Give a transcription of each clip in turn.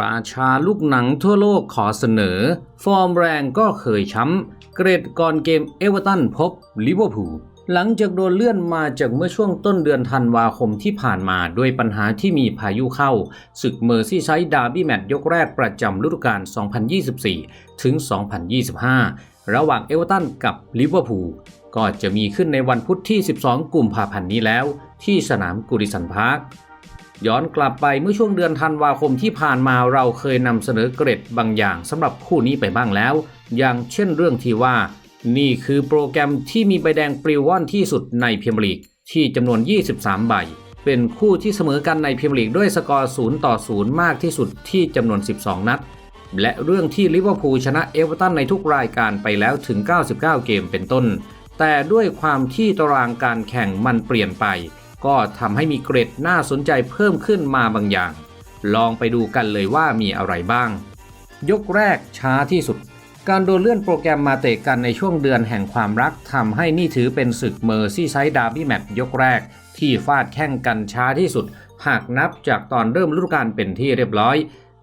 ราชาลูกหนังทั่วโลกขอเสนอ ฟอร์มแรงก็เคยช้ำ เกรดก่อนเกมเอเวอร์ตันพบลิเวอร์พูลหลังจากโดนเลื่อนมาจากเมื่อช่วงต้นเดือนธันวาคมที่ผ่านมาด้วยปัญหาที่มีพายุเข้า ศึกเมอร์ซี่ไซด์ดาร์บี้แมตช์ยกแรกประจำฤดูกาล 2024 ถึง 2025 ระหว่างเอเวอร์ตันกับลิเวอร์พูลก็จะมีขึ้นในวันพุธที่ 12 กุมภาพันธ์นี้แล้ว ที่สนามกุริสันพาร์ค ย้อนกลับไปเมื่อช่วงเดือนธันวาคมที่ผ่านมาเราเคยนำเสนอเกร็ดบางอย่างสำหรับคู่นี้ไปบ้างแล้ว อย่างเช่นเรื่องที่ว่า นี่คือโปรแกรมที่มีใบแดงปลิวว่อนที่สุดในพรีเมียร์ลีกที่จำนวน 23 ใบ เป็นคู่ที่เสมอกันในพรีเมียร์ลีกด้วยสกอร์ 0 ต่อ 0 มากที่สุดที่จำนวน 12 นัด และเรื่องที่ลิเวอร์พูลชนะเอเวอร์ตันในทุกรายการไปแล้วถึง 99 เกมเป็นต้น แต่ด้วยความที่ตารางการแข่งมันเปลี่ยนไป ก็ทำให้มีเกรดน่าสนใจเพิ่มขึ้นมาบางอย่าง ลองไปดูกันเลยว่ามีอะไรบ้าง ยกแรกช้าที่สุด การโดนเลื่อนโปรแกรมมาเตะกันในช่วงเดือนแห่งความรักทำให้นี่ถือเป็นศึกเมอร์ซี่ไซด์ดาร์บี้แมตช์ยกแรก ที่ฟาดแข่งกันช้าที่สุด หากนับจากตอนเริ่มฤดูกาลเป็นที่เรียบร้อย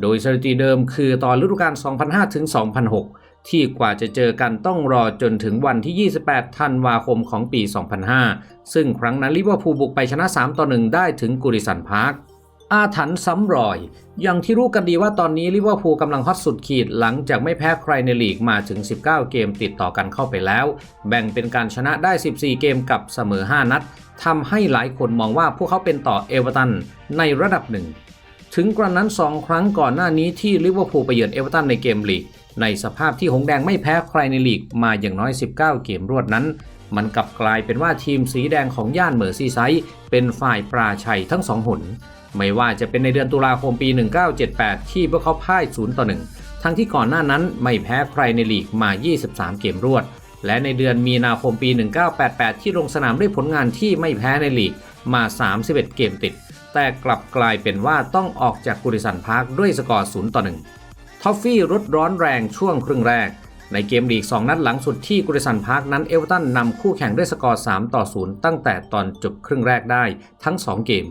โดยสถิติเดิมคือตอนฤดูกาล2005ถึง2006 ที่กว่าจะเจอกันต้องรอจนถึงวันที่ 28 ธันวาคมของปี 2005 ซึ่งครั้งนั้นลิเวอร์พูลบุกไปชนะ 3 ต่อ 1 ได้ถึงกุริสันพาร์คอาถรรพ์ซ้ำรอย อย่างที่รู้กันดีว่าตอนนี้ลิเวอร์พูลกำลังฮอตสุดขีดหลังจากไม่แพ้ใครในลีกมาถึง 19 เกมติดต่อกันเข้าไปแล้ว แบ่งเป็นการชนะได้ 14 เกมกับเสมอ 5 นัดทำให้หลายคนมองว่าพวกเขาเป็นต่อเอเวอร์ตันในระดับหนึ่ง ถึงกระนั้น 2 ครั้งก่อนหน้านี้ที่ลิเวอร์พูลไปเยือนเอเวอร์ตันในเกมลีก ในสภาพที่หงแดงไม่แพ้ใครในลีกมาอย่างน้อย 19 เกมรวดนั้น มันกลับกลายเป็นว่าทีมสีแดงของย่านเมอร์ซีไซด์เป็นฝ่ายปราชัยทั้งสองหน ไม่ว่าจะเป็นในเดือนตุลาคมปี 1978 ที่พวกเขาพ่าย 0 ต่อ 1 ทั้งที่ก่อนหน้านั้นไม่แพ้ใครในลีกมา 23 เกมรวด และในเดือนมีนาคมปี 1988 ที่ลงสนามด้วยผลงานที่ไม่แพ้ในลีกมา 31 เกมติด แต่กลับกลายเป็นว่าต้องออกจากกุริสันพาร์คด้วยสกอร์ 0 ต่อ 1 ทอฟฟี่รุดร้อนแรงช่วงครึ่งแรก ในเกมลีก 2 นัดหลังสุดที่กุริสันพาร์คนั้นเอเวอร์ตันนำคู่แข่งด้วยสกอร์ 3 ต่อ 0 ตั้งแต่ตอนจบครึ่งแรกได้ทั้ง 2 เกม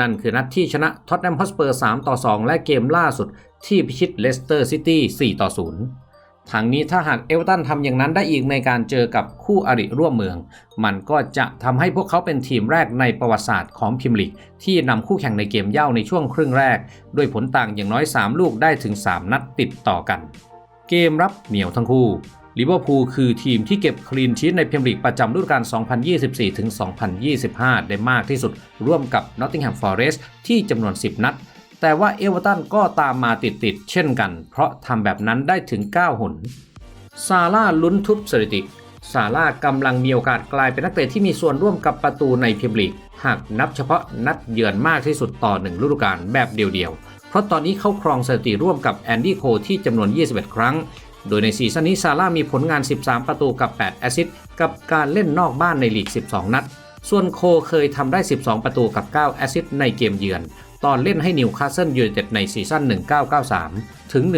นั่นคือนัดที่ชนะท็อตแนมฮอสเปอร์ 3 ต่อ 2 และเกมล่าสุดที่พิชิตเลสเตอร์ซิตี้ 4 ต่อ 0 ทางนี้ถ้าหากเอเวอร์ตันทำอย่างนั้นได้อีกในการเจอกับคู่อริร่วมเมือง มันก็จะทำให้พวกเขาเป็นทีมแรกในประวัติศาสตร์ของพิมลีกที่นำคู่แข่งในเกมเย่าในช่วงครึ่งแรก ด้วยผลต่างอย่างน้อย 3 ลูกได้ถึง 3 นัดติดต่อกัน เกมรับเหนียวทั้งคู่ลิเวอร์พูลคือทีมที่เก็บคลีนชีตในพรีเมียร์ลีกประจำฤดูกาล 2024-2025 ได้มากที่สุด ร่วมกับนอตติงแฮมฟอเรสต์ที่จำนวน 10 นัด แต่ว่าเอเวอร์ตันก็ตามมาติดๆเช่นกัน เพราะทำแบบนั้นได้ถึง 9 หน ซาร่าลุ้นทุบสถิติ ซาร่ากำลังมีโอกาสกลายเป็นนักเตะที่มีส่วนร่วมกับประตูในพรีมลีก หากนับเฉพาะนัดเยือนมากที่สุดต่อหนึ่งฤดูกาลแบบเดียวๆ เพราะตอนนี้เขาครองสถิติร่วมกับแอนดี้โคที่จำนวน 21 ครั้ง โดยในซีซั่นนี้ซาร่ามีผลงาน 13 ประตูกับ 8 แอสซิสต์กับการเล่นนอกบ้านในลีก 12 นัด ส่วนโคเคยทำได้ 12 ประตูกับ 9 แอสซิสต์ในเกมเยือน ตอนเล่นให้นิวคาสเซิลยูไนเต็ดในซีซั่น 1993 ถึง 1994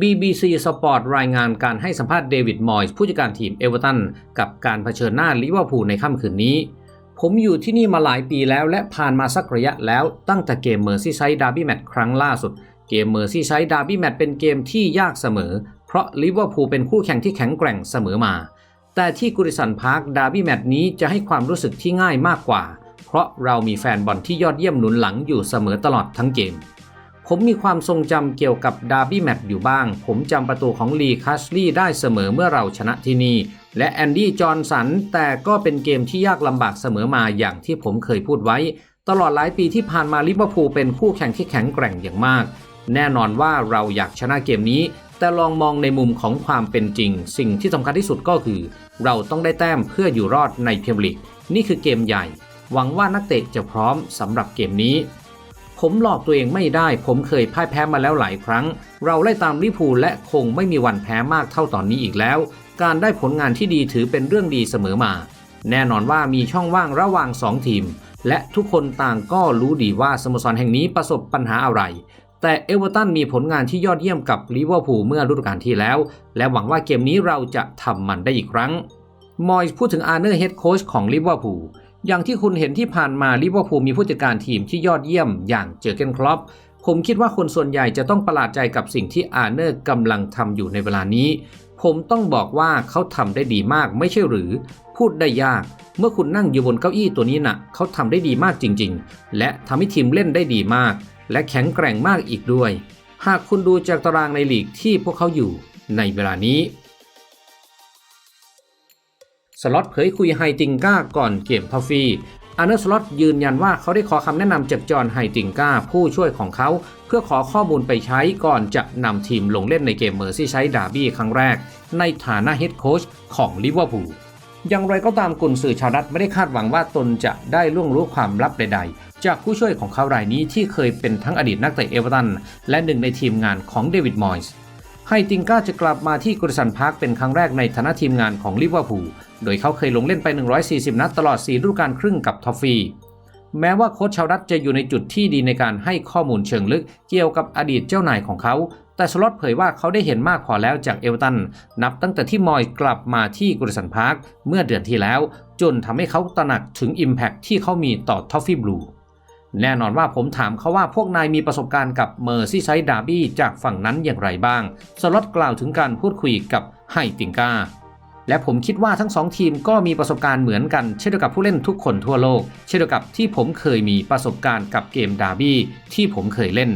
BBC Sport รายงานการให้สัมภาษณ์เดวิดมอยส์ผู้จัดการทีมเอเวอร์ตันกับการเผชิญหน้าลิเวอร์พูลในค่ำคืนนี้ ผมอยู่ที่นี่มาหลายปีแล้วและผ่านมาสักระยะแล้วตั้งแต่เกมเมอร์ซี่ไซด์ดาร์บี้แมตช์ครั้งล่าสุด เกมเมอร์ซี่ไซด์ดาร์บี้แมตช์เป็นเกมที่ยากเสมอ เพราะลิเวอร์พูลเป็นคู่แข่งที่แข็งแกร่งเสมอมา แต่ที่กุริสันพาร์คดาร์บี้แมตช์นี้จะให้ความรู้สึกที่ง่ายมากกว่า เพราะเรามีแฟนบอลที่ยอดเยี่ยมหนุนหลังอยู่เสมอตลอดทั้งเกม ผมมีความทรงจำเกี่ยวกับดาร์บี้แมตช์อยู่บ้าง ผมจำประตูของลีคัสลีย์ได้เสมอเมื่อเราชนะที่นี่ และแอนดี้จอห์นสัน แต่ก็เป็นเกมที่ยากลำบากเสมอมาอย่างที่ผมเคยพูดไว้ ตลอดหลายปีที่ผ่านมาลิเวอร์พูลเป็นคู่แข่งที่แข็งแกร่งอย่างมากแน่นอนว่าเราอยากชนะเกมนี้ แต่ลองมองในมุมของความเป็นจริง สิ่งที่สำคัญที่สุดก็คือ เราต้องได้แต้มเพื่ออยู่รอดในเมียร์ลีกนี่คือเกมใหญ่ หวังว่านักเตะจะพร้อมสำหรับเกมนี้ ผมหลอกตัวเองไม่ได้ ผมเคยพ่ายแพ้มาแล้วหลายครั้ง เราไล่ตามลิเวอร์พูและคงไม่มีวันแพ้มากเท่าตอนนี้อีกแล้ว การได้ผลงานที่ดีถือเป็นเรื่องดีเสมอมา แน่นอนว่ามีช่องว่างระหว่าง 2 ทีม และทุกคนต่างก็รู้ดีว่าสโมสรแห่งนี้ประสบปัญหาอะไร แต่เอเวอร์ตันมีผลงานที่ยอดเยี่ยมกับลิเวอร์พูลเมื่อฤดูกาลที่แล้ว และหวังว่าเกมนี้เราจะทำมันได้อีกครั้ง มอยส์พูดถึงอาร์เนอร์เฮดโค้ชของลิเวอร์พูลอย่างที่คุณเห็นที่ผ่านมาลิเวอร์พูลมีผู้จัดการทีมที่ยอดเยี่ยมอย่างเจอเกนคลอปผมคิดว่าคนส่วนใหญ่จะต้องประหลาดใจกับสิ่งที่อาร์เนอร์กำลังทำอยู่ในเวลานี้ ผมต้องบอกว่าเขาทำได้ดีมากไม่ใช่หรือ พูดได้ยาก เมื่อคุณนั่งอยู่บนเก้าอี้ตัวนี้นะ่ะเขาทำได้ดีมากจริง ๆ และทำให้ทีมเล่นได้ดีมาก และแข็งแกร่งมากอีกด้วย หากคุณดูจากตารางในลีกที่พวกเขาอยู่ในเวลานี้ สล็อตเผยคุยไฮติงก้าก่อนเกมทอฟฟี่อาร์เนอร์สล็อตยืนยันว่าเขาได้ขอคำแนะนำจากจอห์นไฮติงก้าผู้ช่วยของเขา เพื่อขอข้อมูลไปใช้ก่อนจะนำทีมลงเล่นในเกมเมอร์ซี่ไซด์ดาร์บี้ครั้งแรก ในฐานะเฮดโค้ชของลิเวอร์พูล อย่างไรก็ตามกุนสื่อชาวดัตไม่ได้คาดหวังว่าตนจะได้ล่วงรู้ความลับใด ๆ จากผู้ช่วยของเขารายนี้ที่เคยเป็นทั้งอดีตนักเตะเอเวอร์ตันและหนึ่งในทีมงานของเดวิดมอยส์ไฮติงก้าจะกลับมาที่กริสันพาร์คเป็นครั้งแรกในฐานะทีมงานของลิเวอร์พูลโดยเขาเคยลงเล่นไป 140 นัดตลอด 4 ฤดูกาลครึ่งกับทอฟฟี่แม้ว่าโค้ชชาวดัตจะอยู่ในจุดที่ดีในการให้ข้อมูลเชิงลึกเกี่ยวกับอดีตเจ้านายของเขา แต่สล็อตเผยว่าเขาได้เห็นมากพอแล้วจากเอเวอร์ตัน นับตั้งแต่ที่มอยกลับมาที่กริสันพาร์คเมื่อเดือนที่แล้ว จนทำให้เขาตระหนักถึง Impact ที่เขามีต่อทอฟฟี่บลูแน่นอนว่าผมถามเขาว่าพวกนายมีประสบการณ์กับเมอร์ซี่ไซด์ดาร์บี้จากฝั่งนั้นอย่างไรบ้าง สล็อตกล่าวถึงการพูดคุยกับไฮติงกาและผมคิดว่าทั้งสองทีมก็มีประสบการณ์เหมือนกัน เช่นเดียวกับผู้เล่นทุกคนทั่วโลก เช่นเดียวกับที่ผมเคยมีประสบการณ์กับเกมดาร์บี้ที่ผมเคยเล่น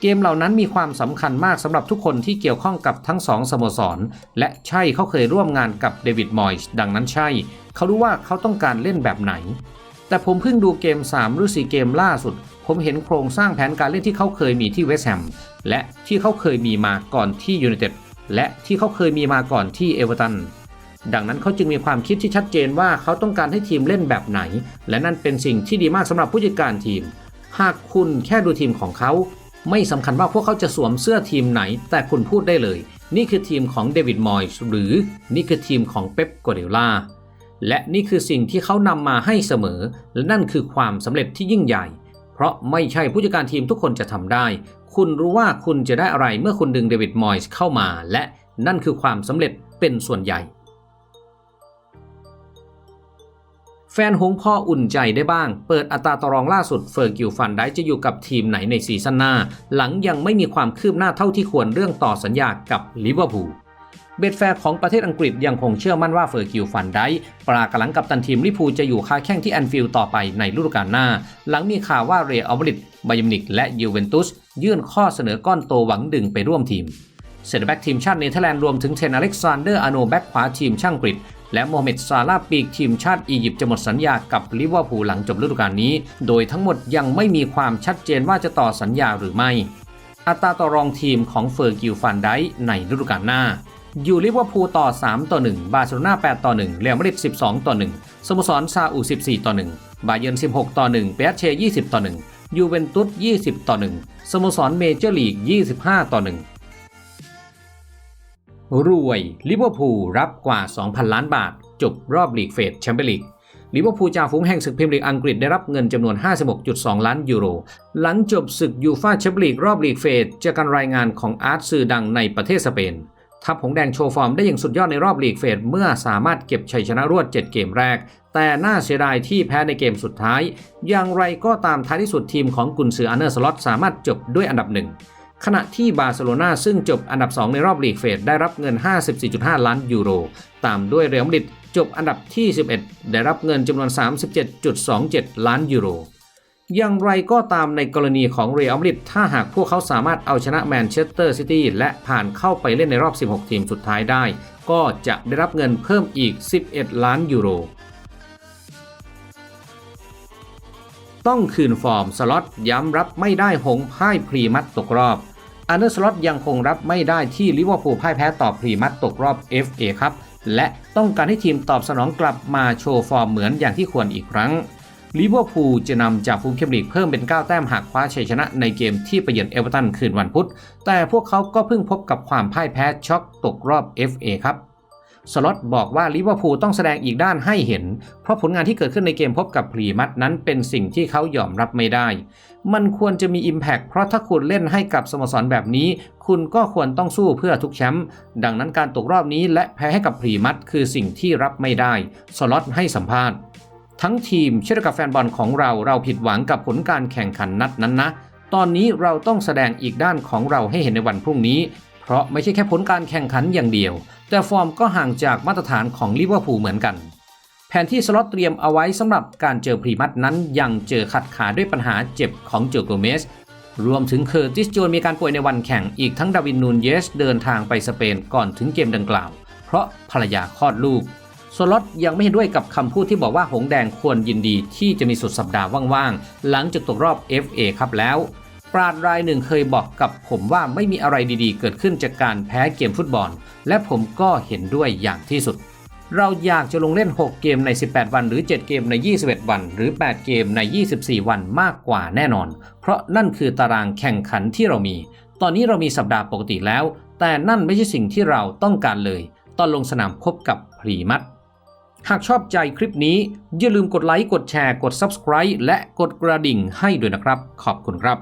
เกมเหล่านั้นมีความสำคัญมากสำหรับทุกคนที่เกี่ยวข้องกับทั้งสองสโมสร และใช่เขาเคยร่วมงานกับเดวิดมอยส์ดังนั้นใช่ เขารู้ว่าเขาต้องการเล่นแบบไหน แต่ผมเพิ่งดูเกม 3 หรือ 4 เกมล่าสุด ผมเห็นโครงสร้างแผนการเล่นที่เขาเคยมีที่เวสต์แฮมและที่เขาเคยมีมาก่อนที่ยูไนเต็ดและที่เขาเคยมีมาก่อนที่เอเวอร์ตันดังนั้นเขาจึงมีความคิดที่ชัดเจนว่าเขาต้องการให้ทีมเล่นแบบไหน และนั่นเป็นสิ่งที่ดีมากสำหรับผู้จัดการทีม หากคุณแค่ดูทีมของเขา ไม่สำคัญว่าพวกเขาจะสวมเสื้อทีมไหน แต่คุณพูดได้เลย นี่คือทีมของเดวิดมอยส์หรือนี่คือทีมของเป๊ปกัวเดล่าและนี่คือสิ่งที่เขานำมาให้เสมอ และนั่นคือความสำเร็จที่ยิ่งใหญ่ เพราะไม่ใช่ผู้จัดการทีมทุกคนจะทำได้ คุณรู้ว่าคุณจะได้อะไรเมื่อคุณดึงเดวิดมอยส์เข้ามา และนั่นคือความสำเร็จเป็นส่วนใหญ่ แฟนหงส์พออุ่นใจได้บ้าง เปิดอัตราต่อรองล่าสุดเฟอร์กิลฟันได้จะอยู่กับทีมไหนในซีซั่นหน้า หลังยังไม่มีความคืบหน้าเท่าที่ควรเรื่องต่อสัญญากับลิเวอร์พูลเบดแฟร์ของประเทศอังกฤษยังคงเชื่อมั่นว่าเฟอร์กิลฟันได้ปรากำลังกับตันทีมลิพูลจะอยู่ค้าแข้งที่แอนฟิลด์ต่อไปในฤดูกาลหน้า หลังมีข่าวว่าเรอัลมาดริดไบยมนิกและยูเวนตุสยื่นข้อเสนอก้อนโตหวังดึงไปร่วมทีม เซนเตอร์แบ็กทีมชาติเนเธอร์แลนด์รวมถึงเทนอเล็กซานเดอร์อาโนแบ็กขวาทีมช่างกฤษและโมฮัมเหม็ดซาลาปีกทีมชาติอียิปต์จะหมดสัญญากับลิเวอร์พูลหลังจบฤดูกาลนี้ โดยทั้งหมดยังไม่มีความชัดเจนว่าจะต่อสัญญาหรือไม่ อัตราต่อรองทีมของเฟอร์กิลฟันไดในฤดูกาลหน้า อยู่ลิเวอร์พูลต่อ 3 ต่อ 1 บาร์เซโลนา8ต่อ 1 เรอัลมาดริด12 ต่อ 1 สโมสรซาอุ14 ต่อ 1 บาเยิร์น16 ต่อ 1 เปียเช20 ต่อ 1 ยูเวนตุส20 ต่อ 1 สโมสรเมเจอร์ลีก 25 ต่อ 1 รวยลิเวอร์พูลรับกว่า 2,000 ล้านบาท จบรอบลีกเฟดแชมเปี้ยนลีกลิเวอร์พูลจ่าฝูงแห่งศึกพรีเมียร์ลีกอังกฤษได้รับเงินจำนวน 56.2 ล้านยูโร หลังจบศึกยูฟ่าแชมเปี้ยนลีกรอบลีกเฟดจากการรายงานของอาร์ตสื่อดังในประเทศสเปน ทัพหงแดงโชว์ฟอร์มได้อย่างสุดยอดในรอบลีกเฟดเมื่อสามารถเก็บชัยชนะรวด 7 เกมแรก แต่น่าเสียดายที่แพ้ในเกมสุดท้าย อย่างไรก็ตามท้ายที่สุดทีมของกุนซืออันเนอร์สล็อตสามารถจบด้วยอันดับหนึ่ง ขณะที่บาร์เซโลนาซึ่งจบอันดับ 2 ในรอบลีกเฟดได้รับเงิน 54.5 ล้านยูโร ตามด้วยเรอัลมาดริดจบอันดับที่ 11 ได้รับเงินจำนวน 37.27 ล้านยูโร อย่างไรก็ตามในกรณีของเรอัลมาดริดถ้าหากพวกเขาสามารถเอาชนะแมนเชสเตอร์ซิตี้และผ่านเข้าไปเล่นในรอบ 16 ทีมสุดท้ายได้ ก็จะได้รับเงินเพิ่มอีก 11 ล้านยูโร ต้องคืนฟอร์มสล็อตย้ำรับไม่ได้หงพ่ายพรีมัดตกรอบอันเดอร์สล็อตยังคงรับไม่ได้ที่ลิเวอร์พูลพ่ายแพ้ต่อพรีมัดตกรอบ FA ครับและต้องการให้ทีมตอบสนองกลับมาโชว์ฟอร์มเหมือนอย่างที่ควรอีกครั้งลิเวอร์พูลจะนำจากฟูลเคมลีกเพิ่มเป็น 9 แต้มหากคว้าชัยชนะในเกมที่ไปเยือนเอเวอร์ตันคืนวันพุธ แต่พวกเขาก็เพิ่งพบกับความพ่ายแพ้ช็อกตกรอบ FA ครับ สล็อตบอกว่าลิเวอร์พูลต้องแสดงอีกด้านให้เห็น เพราะผลงานที่เกิดขึ้นในเกมพบกับพรีมัดนั้นเป็นสิ่งที่เขายอมรับไม่ได้ มันควรจะมี Impact เพราะถ้าคุณเล่นให้กับสโมสรแบบนี้ คุณก็ควรต้องสู้เพื่อทุกแชมป์ดังนั้นการตกรอบนี้และแพ้ให้กับพรีมัดคือสิ่งที่รับไม่ได้ สล็อตให้สัมภาษณ์ ทั้งทีมเช่นกับแฟนบอลของเราเราผิดหวังกับผลการแข่งขันนัดนั้นนะตอนนี้เราต้องแสดงอีกด้านของเราให้เห็นในวันพรุ่งนี้ เพราะไม่ใช่แค่ผลการแข่งขันอย่างเดียว แต่ฟอร์มก็ห่างจากมาตรฐานของลิเวอร์พูลเหมือนกัน แผนที่สล็อตเตรียมเอาไว้สำหรับการเจอพรีมัตนั้นยังเจอขัดขาด้วยปัญหาเจ็บของโจโกเมสรวมถึงเคอร์ติสโจนมีการป่วยในวันแข่งอีกทั้งดาวินนูนเยสเดินทางไปสเปนก่อนถึงเกมดังกล่าว เพราะภรรยาคลอดลูกสล็อตยังไม่เห็นด้วยกับคำพูดที่บอกว่าหงแดงควรยินดีที่จะมีสุดสัปดาห์ว่างๆ หลังจากตกรอบ FA ครับแล้ว ราดรายหนึ่งเคยบอกกับผมว่าไม่มีอะไรดีๆ เกิดขึ้นจากการแพ้เกมฟุตบอล และผมก็เห็นด้วยอย่างที่สุด เราอยากจะลงเล่น 6 เกมใน 18 วัน หรือ 7 เกมใน 21 วัน หรือ 8 เกมใน 24 วันมากกว่าแน่นอน เพราะนั่นคือตารางแข่งขันที่เรามี ตอนนี้เรามีสัปดาห์ปกติแล้ว แต่นั่นไม่ใช่สิ่งที่เราต้องการเลย ตอนลงสนามพบกับพรีมัตหากชอบใจคลิปนี้ อย่าลืมกดไลค์ กดแชร์ กด Subscribe และกดกระดิ่งให้ด้วยนะครับ ขอบคุณครับ